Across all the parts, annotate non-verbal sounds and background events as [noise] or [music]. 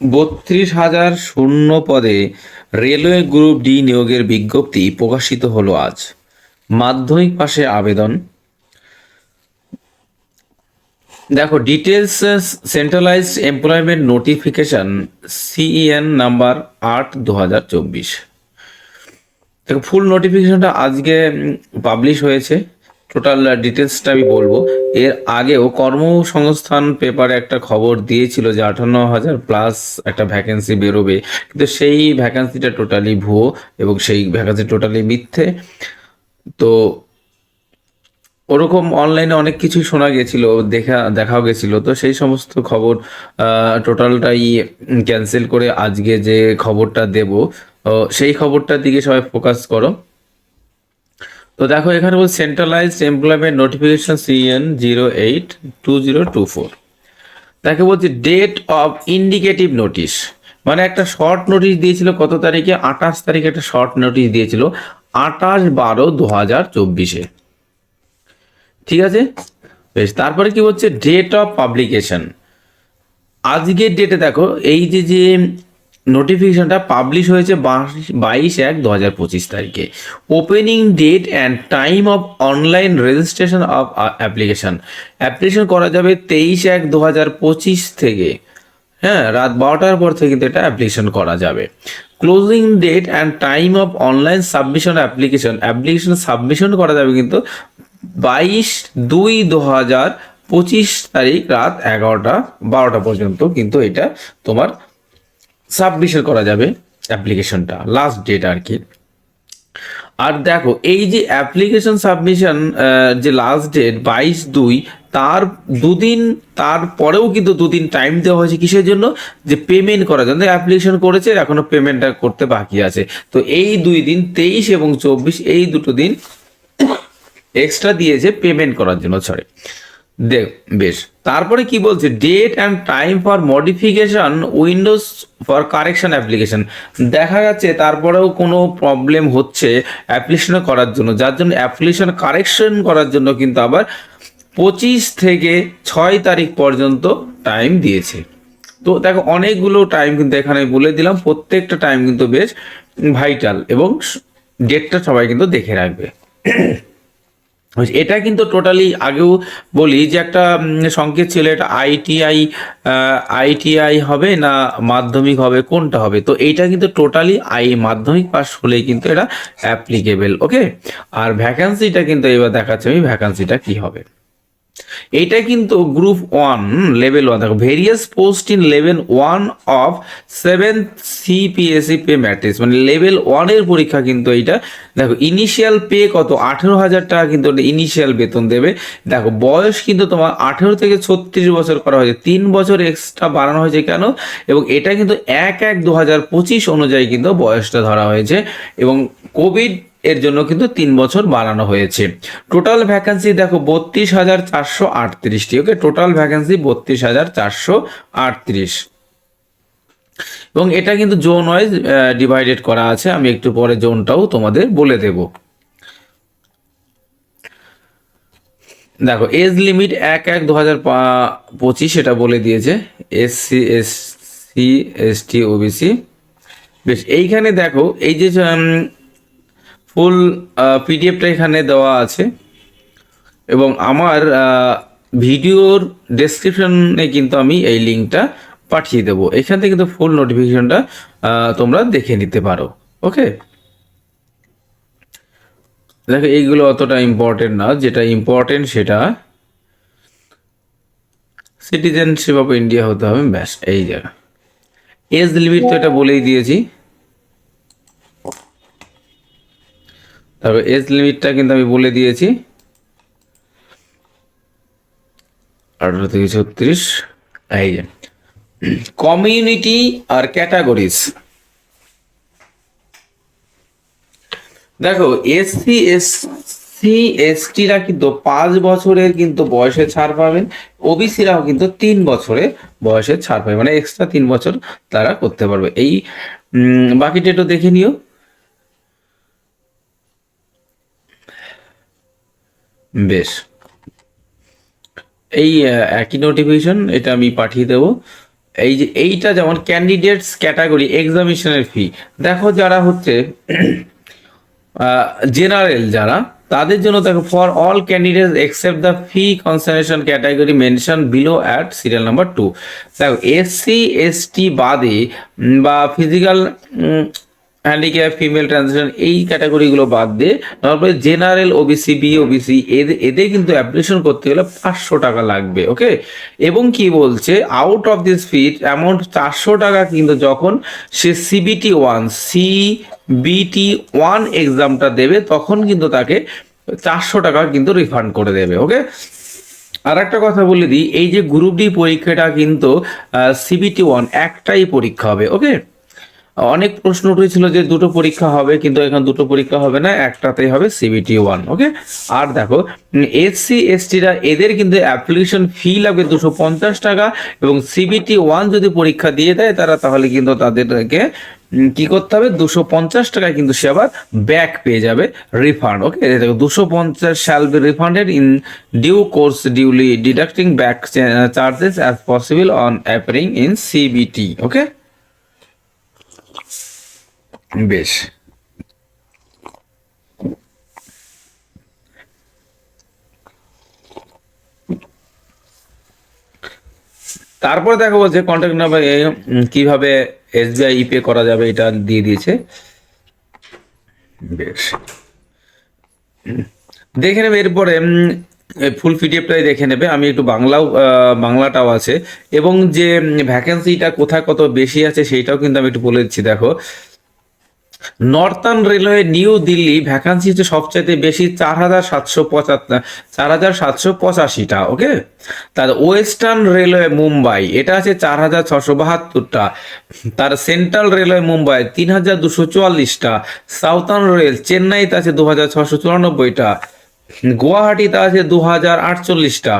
বত্রিশ হাজার শূন্য পদে রেলওয়ে গ্রুপ ডি নিয়োগের বিজ্ঞপ্তি প্রকাশিত হলো আজ। মাধ্যমিক পাশে আবেদন। দেখো details centralised employment notification CEN number আট দু হাজার চব্বিশ। দেখো ফুল নোটিফিকেশনটা আজকে পাবলিশ হয়েছে। টোটাল ডিটেলসটা আমি বলব। এর আগেও কর্মসংস্থান পেপারে একটা খবর দিয়েছিল যে আটান্ন হাজার প্লাস একটা ভ্যাকেন্সি বেরোবে। কিন্তু সেই ভ্যাকেন্সিটা টোটালি ভুয়ো এবং সেই ভ্যাকেন্সি টোটালি মিথ্যে। তো ওরকম অনলাইনে অনেক কিছুই শোনা গেছিল, দেখা, দেখাও গেছিল। তো সেই সমস্ত খবর টোটালটাই ক্যান্সেল করে আজকে যে খবরটা দেব সেই খবরটার দিকে সবাই ফোকাস করো। তো দেখো, এখানে বল centralised employment notification CEN zero eight two zero two four তাকে বলছি ডেট অফ ইন্ডিকেটিভ নোটিশ মানে একটা শর্ট নোটিশ দিয়েছিল কত তারিখে? আঠাশ তারিখে একটা শর্ট নোটিশ দিয়েছিল আঠাশ বারো দু হাজার চব্বিশে। ঠিক আছে? বেশ, তারপরে কি হচ্ছে ডেট অফ পাবলিকেশন আজকের ডেটে দেখো, এই যে যে নোটিফিকেশনটা পাবলিশ হয়েছে বাইশ এক দু হাজার পঁচিশ তারিখে। Opening date and time of online registration of application application করা যাবে তেইশ এক দু হাজার পঁচিশ থেকে। হ্যাঁ রাত বারোটার পর থেকে কিন্তু এটা অ্যাপ্লিকেশন করা যাবে। Closing date and time of online submission application application submission করা যাবে কিন্তু বাইশ দুই দু হাজার পঁচিশ তারিখ রাত এগারোটা, বারোটা পর্যন্ত কিন্তু এটা তোমার সাবমিশন করা যাবে অ্যাপ্লিকেশনটা লাস্ট ডেট আর কি আর দেখো, এই যে অ্যাপ্লিকেশন সাবমিশন যে লাস্ট ডেট বাইশ দুই, তার দুদিন, তারপরেও কিন্তু দুদিন টাইম দেওয়া হয়েছে কিসের জন্য? যে পেমেন্ট করার জন্য। অ্যাপ্লিকেশন করেছে এখনও পেমেন্টটা করতে বাকি আছে। তো এই দুই দিন, তেইশ এবং চব্বিশ, এই দুটো দিন এক্সট্রা দিয়েছে পেমেন্ট করার জন্য সরি বেশ। তারপরে কি বলছে? Date and time for modification windows for correction application দেখা যাচ্ছে তারপরেও কোনো প্রবলেম হচ্ছে অ্যাপ্লিকেশন করার জন্য। যার জন্য অ্যাপ্লিকেশন কারেকশন করার জন্য কিন্তু আবার পঁচিশ থেকে ছয় তারিখ পর্যন্ত টাইম দিয়েছে। তো দেখো, অনেকগুলো টাইম কিন্তু এখানে বলে দিলাম। প্রত্যেকটা টাইম কিন্তু বেশ ভাইটাল এবং ডেটটা সবাই কিন্তু দেখে রাখবে। এটা কিন্তু টোটালি আগেও বলি যে একটা সংকেত ছিল, এটা আইটিআই আইটিআই হবে না মাধ্যমিক হবে, কোনটা হবে? তো এইটা কিন্তু টোটালি আই মাধ্যমিক পাস হলেই কিন্তু এটা অ্যাপ্লিকেবেল ওকে আর ভ্যাকান্সিটা কিন্তু এবার দেখাচ্ছে আমি ভ্যাকান্সিটা কি হবে? এইটা কিন্তু গ্রুপ ওয়ান লেভেল ওয়ান দেখো various post in level one of seven CPC pay matrix মানে লেভেল ওয়ানের পরীক্ষা কিন্তু এইটা। দেখো ইনিশিয়াল পে কত? আঠেরো হাজার টাকা কিন্তু ইনিশিয়াল বেতন দেবে। দেখো, বয়স কিন্তু তোমার আঠেরো থেকে ছত্রিশ বছর করা হয়েছে। তিন বছর এক্সট্রা বাড়ানো হয়েছে কেন? এবং এটা কিন্তু এক এক দু হাজার পঁচিশ অনুযায়ী কিন্তু বয়সটা ধরা হয়েছে। এবং কোভিড এর জন্য কিন্তু তিন বছর বাড়ানো হয়েছে। টোটাল ভ্যাকান্সি দেখো বত্রিশ হাজার চারশো আটত্রিশটি ওকে টোটাল ভ্যাকান্সি বত্রিশ হাজার চারশো আটত্রিশ। এবং এটা কিন্তু জোন ওয়াইজ ডিভাইডেড করা আছে। আমি একটু পরে জোনটাও তোমাদের বলে দেব। দেখো এজ লিমিট এক এক দু হাজার পঁচিশ এটা বলে দিয়েছে। S C S C S T OBC বেশ, এইখানে দেখো, এই যে ফুল পিডিএফটা এখানে দেওয়া আছে। এবং আমার ভিডিওর ডেসক্রিপশনে কিন্তু আমি এই লিঙ্কটা পাঠিয়ে দেবো। এখান থেকে কিন্তু ফুল নোটিফিকেশনটা তোমরা দেখে নিতে পারো। ওকে? দেখো, এইগুলো অতটা ইম্পর্টেন্ট না। যেটা ইম্পর্টেন্ট সেটা সিটিজেনশিপ অফ ইন্ডিয়া হতে হবে, ব্যাস, এই জায়গা এজ লিমিট তো এটা বলেই দিয়েছি। তারপর এজ লিমিটটা কিন্তু আমি বলে দিয়েছি। আঠারো থেকে ছত্রিশ। এই যে কমিউনিটি আর ক্যাটাগরিজ দেখো এসসি এস এসসি এসটিরা কিন্তু পাঁচ বছরের কিন্তু বয়সে ছাড় পাবেন। ওবিসিরাও কিন্তু তিন বছরে বয়সে ছাড় পাবে মানে এক্সট্রা তিন বছর তারা করতে পারবে। এই বাকিটা একটু দেখে নিও। বেশ। এই একই নোটিফিকেশন এটা আমি পাঠিয়ে দেব। এই যে, এইটা যেমন ক্যান্ডিডেটস ক্যাটাগরি এক্সামিনেশনের ফি দেখো যারা হচ্ছে [clears throat] জেনারেল যারা, তাদের জন্য দেখো for all candidate except the fee concession category mention below at serial number two দেখো এসসি এসটি বাদে বা ফিজিক্যাল হ্যান্ডিক্যাপ ফিমেল ট্রানজিশন এই ক্যাটাগরিগুলো বাদ দিয়ে তারপরে জেনারেল ওবিসি বি ওবিসি এদের এদের কিন্তু অ্যাপ্লিকেশন করতে গেলে পাঁচশো টাকা লাগবে ওকে এবং কি বলছে? Out of this fee amount চারশো টাকা কিন্তু যখন সে সিবিটি ওয়ান সিবিটি ওয়ান এক্সামটা দেবে, তখন কিন্তু তাকে চারশো টাকা কিন্তু রিফান্ড করে দেবে ওকে আর একটা কথা বলে দিই, এই যে গ্রুপ ডি পরীক্ষাটা কিন্তু সিবিটি ওয়ান একটাই পরীক্ষা হবে ওকে অনেক প্রশ্ন উঠেছিল যে দুটো পরীক্ষা হবে, কিন্তু এখন দুটো পরীক্ষা হবে না, একটাতেই হবে সিবিটি ওয়ান ওকে আর দেখো এসসি এসটিরা এদের কিন্তু অ্যাপ্লিকেশন ফি লাগবে দুশো পঞ্চাশ টাকা, এবং সিবিটি ওয়ান যদি পরীক্ষা দিয়ে দেয় তারা, তাহলে কিন্তু তাদেরকে কি করতে হবে? দুশো পঞ্চাশ টাকায় কিন্তু সে আবার ব্যাক পেয়ে যাবে রিফান্ড ওকে দুশো পঞ্চাশ shall be refunded in due course duly deducting bank charges as possible on appearing in CBT okay বেশ। তারপর দেখো বলছে কন্ট্যাক্ট নাম্বার কীভাবে এসবিআই ইপে করা যাবে এটা দিয়ে দিয়েছে। বেশ। দেখে নেবে এরপরে ফুল পিডিএফটাই দেখে নেবে। আমি একটু বাংলাও বাংলাটাও আছে। এবং যে ভ্যাকেন্সিটা কোথায় কত বেশি আছে, সেইটাও কিন্তু আমি একটু বলে দিচ্ছি, দেখো। Northern railway new Delhi vacancy হচ্ছে সবচাইতে বেশি চার হাজার সাতশো পঁচাত্তর, চার হাজার সাতশো পঁচাশিটা, ওকে? তার ওয়েস্টার্ন রেলওয়ে মুম্বাই, এটা আছে চার হাজার ছশো বাহাত্তরটা। তার সেন্ট্রাল রেলওয়ে মুম্বাই তিন হাজার দুশো চুয়াল্লিশটা। সাউথার্ন রেল চেন্নাইতে আছে দু হাজার ছশো চুরানব্বইটা। গুয়াহাটিতে আছে দু হাজার আটচল্লিশটা।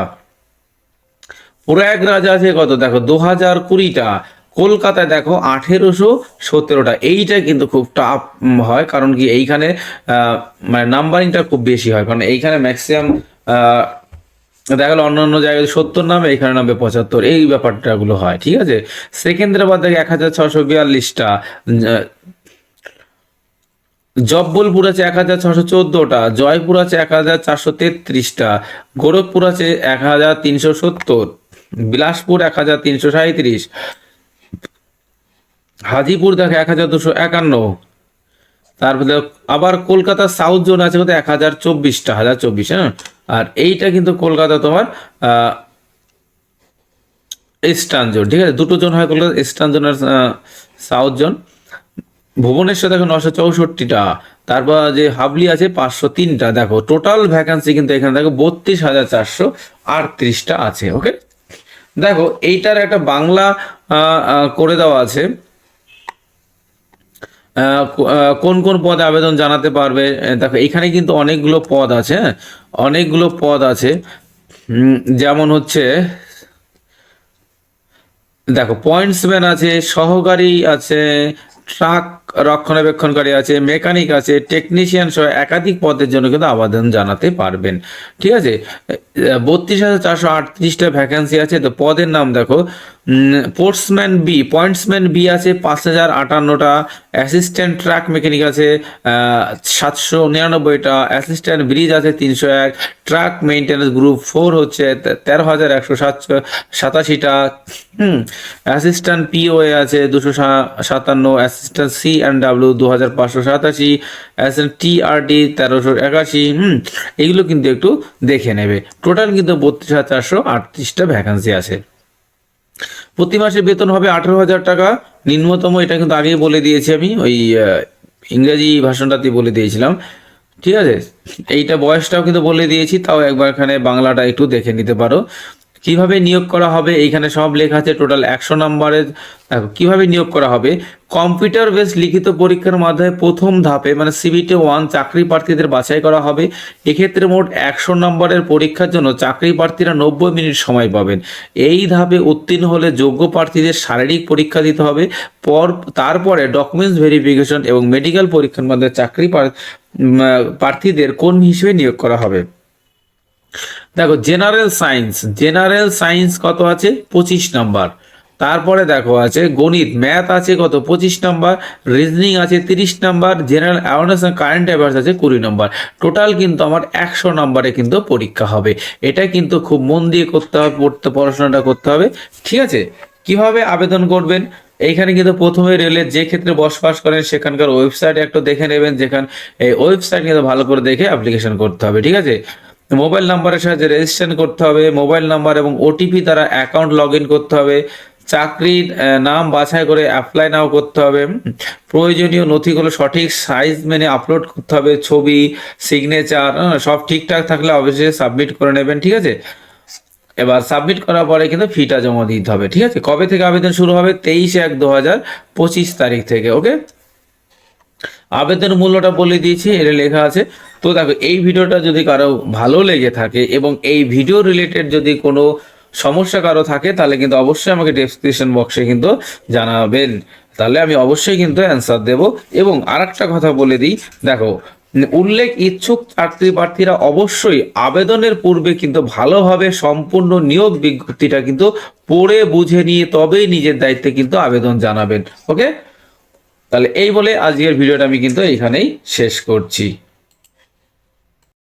প্রয়াগরাজ আছে কত? দেখো, দু হাজার কুড়িটা। কলকাতায় দেখো আঠেরোশো সতেরোটা এইটা কিন্তু খুব টাফ হয়। কারণ কি এইখানে মানে নাম্বারিংটা খুব বেশি হয়। কারণ এইখানে ম্যাক্সিমাম দেখা গেলো অন্য অন্য জায়গায় সত্তর নামে, এখানে নামবে পঁচাত্তর। এই ব্যাপারটা গুলো হয়, ঠিক আছে? সেকেন্দ্রাবাদ দেখে এক হাজার ছশো বিয়াল্লিশটা। জব্বলপুর আছে এক হাজার ছশো চোদ্দোটা। জয়পুর আছে এক হাজার চারশো তেত্রিশটা। গোরখপুর আছে এক হাজার তিনশো সত্তর। বিলাসপুর এক হাজার তিনশো সাঁত্রিশ হাজিপুর দেখে, এক হাজার দুশো একান্ন। তারপরে আবার কলকাতা সাউথ জোন আছে কত এক হাজার চব্বিশটা, হাজার চব্বিশ হ্যাঁ? আর এইটা কিন্তু কলকাতা তোমার ইস্টার্ন জোন ঠিক আছে? দুটো জোন হয় কলকাতা ইস্টার্ন জোন আর সাউথ জোন ভুবনেশ্বর দেখো নশো চৌষট্টিটা, তারপর যে হাবলি আছে পাঁচশো তিনটা, দেখো টোটাল ভ্যাকান্সি কিন্তু এখানে দেখো বত্রিশ হাজার চারশো আটত্রিশটা আছে ওকে দেখো এইটার একটা বাংলা করে দেওয়া আছে। কোন কোন পদে আবেদন জানাতে পারবে? দেখো, এখানে কিন্তু অনেকগুলো পদ আছে হ্যাঁ? অনেকগুলো পদ আছে। যেমন হচ্ছে, দেখো পয়েন্টসম্যান আছে, সহকারী আছে ট্রাক রক্ষণাবেক্ষণকারী আছে মেকানিক আছে টেকনিশিয়ান সহ একাধিক পদের জন্য কিন্তু আবেদন জানাতে পারবেন। ঠিক আছে? বত্রিশ হাজার চারশো আটত্রিশটা ভ্যাকেন্সি আছে। তো পদের নাম দেখো পোর্টসম্যান বি পয়েন্টসম্যান বি আছে পাঁচ হাজার আটান্নটা অ্যাসিস্ট্যান্ট ট্রাক মেকানিক আছে সাতশো নিরানব্বইটা অ্যাসিস্ট্যান্ট ব্রিজ আছে তিনশো এক ট্রাক মেইনটেন্যান্স গ্রুপ ফোর হচ্ছে তেরো হাজার একশো সাতশো সাতাশিটা, হুম অ্যাসিস্ট্যান্ট পিওএ আছে দুশো সাতান্ন অ্যাসিস্ট্যান্ট সি অ্যান্ড ডাব্লিউ দু হাজার পাঁচশো সাতাশি অ্যাসিস্ট্যান্ট টিআরডি তেরোশো একাশি, হুম, এগুলো কিন্তু একটু দেখে নেবে। টোটাল কিন্তু বত্রিশ হাজার চারশো আটত্রিশটা ভ্যাকান্সি আছে। প্রতি মাসে বেতন হবে আঠেরো হাজার টাকা। নিম্নতম এটা কিন্তু আগেই বলে দিয়েছি আমি, ওই ইংরাজি ভাষণটাতে বলে দিয়েছিলাম। ঠিক আছে? এইটা বয়সটাও কিন্তু বলে দিয়েছি, তাও একবার এখানে বাংলাটা একটু দেখে নিতে পারো। কীভাবে নিয়োগ করা হবে? এইখানে সব লেখা আছে টোটাল একশো নম্বরের কীভাবে নিয়োগ করা হবে? কম্পিউটার বেস লিখিত পরীক্ষার মাধ্যমে প্রথম ধাপে মানে সিবিটি ওয়ান চাকরি প্রার্থীদের বাছাই করা হবে। এক্ষেত্রে মোট একশো নম্বরের পরীক্ষার জন্য চাকরি প্রার্থীরা নব্বই মিনিট সময় পাবেন। এই ধাপে উত্তীর্ণ হলে যোগ্য প্রার্থীদের শারীরিক পরীক্ষা দিতে হবে। পর, তারপরে ডকুমেন্টস ভেরিফিকেশন এবং মেডিকেল পরীক্ষার মাধ্যমে চাকরি প্রার- প্রার্থীদের কর্মী হিসেবে নিয়োগ করা হবে? দেখো জেনারেল সায়েন্স জেনারেল সায়েন্স কত আছে? পঁচিশ নাম্বার তারপরে দেখো আছে গণিত ম্যাথ আছে কত? পঁচিশ নাম্বার রিজনিং আছে তিরিশ number general awareness and current affairs আছে কুড়ি নাম্বার টোটাল কিন্তু আমার একশো নাম্বারে কিন্তু পরীক্ষা হবে। এটা কিন্তু খুব মন দিয়ে করতে হবে, পড়তে, পড়াশোনাটা করতে হবে। ঠিক আছে? কীভাবে আবেদন করবেন? এইখানে কিন্তু প্রথমে রেলের যে ক্ষেত্রে বসবাস করেন, সেখানকার ওয়েবসাইট একটু দেখে নেবেন, যেখান এই ওয়েবসাইট কিন্তু ভালো করে দেখে অ্যাপ্লিকেশন করতে হবে। ঠিক আছে? মোবাইল নাম্বারের সাহায্যে রেজিস্ট্রেশন করতে হবে, মোবাইল নাম্বার এবং ওটিপি দ্বারা অ্যাকাউন্ট লগ করতে হবে, চাকরির নাম বাছাই করে অ্যাপ্লাই নাও করতে হবে প্রয়োজনীয় নথিগুলো সঠিক সাইজ মেনে আপলোড করতে হবে, ছবি সিগনেচার সব ঠিকঠাক থাকলে অবশ্যই সাবমিট করে নেবেন, ঠিক আছে? এবার সাবমিট করার পরে কিন্তু ফিটা জমা দিতে হবে, ঠিক আছে? কবে থেকে আবেদন শুরু হবে? তেইশে এক দু হাজার পঁচিশ তারিখ থেকে ওকে আবেদন মূল্যটা বলে দিয়েছি, এটা লেখা আছে। তো দেখো, এই ভিডিওটা যদি কারও ভালো লেগে থাকে এবং এই ভিডিও রিলেটেড যদি কোনো সমস্যা কারও থাকে, তাহলে কিন্তু অবশ্যই আমাকে ডেসক্রিপশন বক্সে কিন্তু জানাবেন। তাহলে আমি অবশ্যই কিন্তু অ্যান্সার দেব। এবং আরেকটা কথা বলে দিই, দেখো, উল্লেখ ইচ্ছুক চাকরি প্রার্থীরা অবশ্যই আবেদনের পূর্বে কিন্তু ভালোভাবে সম্পূর্ণ নিয়োগ বিজ্ঞপ্তিটা কিন্তু পড়ে বুঝে নিয়ে তবেই নিজের দায়িত্বে কিন্তু আবেদন জানাবেন ওকে তাহলে এই বলে আজকের ভিডিওটা আমি কিন্তু এইখানেই শেষ করছি।